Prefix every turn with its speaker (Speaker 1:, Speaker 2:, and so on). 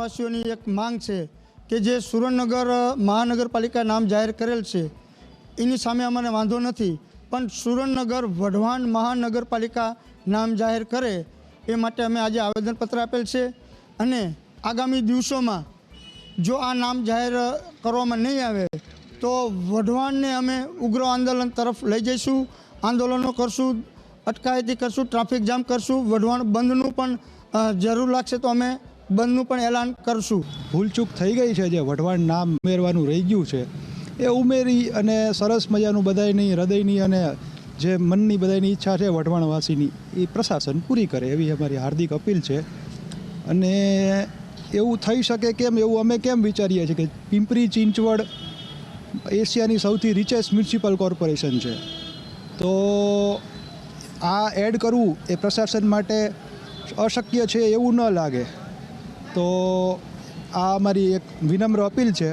Speaker 1: વાસીઓની એક માંગ છે કે જે સુરેન્દ્રનગર મહાનગરપાલિકા નામ જાહેર કરેલ છે, એની સામે અમને વાંધો નથી, પણ સુરેન્દ્રનગર વઢવાણ મહાનગરપાલિકા નામ જાહેર કરે એ માટે અમે આજે આવેદનપત્ર આપેલ છે અને આગામી દિવસોમાં જો આ નામ જાહેર કરવામાં નહીં આવે, તો વઢવાણને અમે ઉગ્ર આંદોલન તરફ લઈ જઈશું, આંદોલનો કરશું, અટકાયતી કરશું, ટ્રાફિક જામ કરશું, વઢવાણ બંધનું પણ જરૂર લાગશે તો અમે બંધનું પણ એલાન કરશું.
Speaker 2: ભૂલચૂક થઈ ગઈ છે જે વઢવાણ નામ ઉમેરવાનું રહી ગયું છે. એ ઉમેરી અને સરસ મજાનું બધાની હૃદયની અને જે મનની બધાયની ઈચ્છા છે વઢવાણવાસીની, એ પ્રશાસન પૂરી કરે એવી અમારી હાર્દિક અપીલ છે. અને એવું થઈ શકે કેમ? એવું અમે કેમ વિચારીએ છીએ કે પિંપરી, ચિંચવડ એશિયાની સૌથી રિચેસ્ટ મ્યુનિસિપલ કોર્પોરેશન છે. તો આ એડ કરવું એ પ્રશાસન માટે અશક્ય છે એવું ન લાગે. તો આ અમારી એક વિનમ્ર અપીલ છે.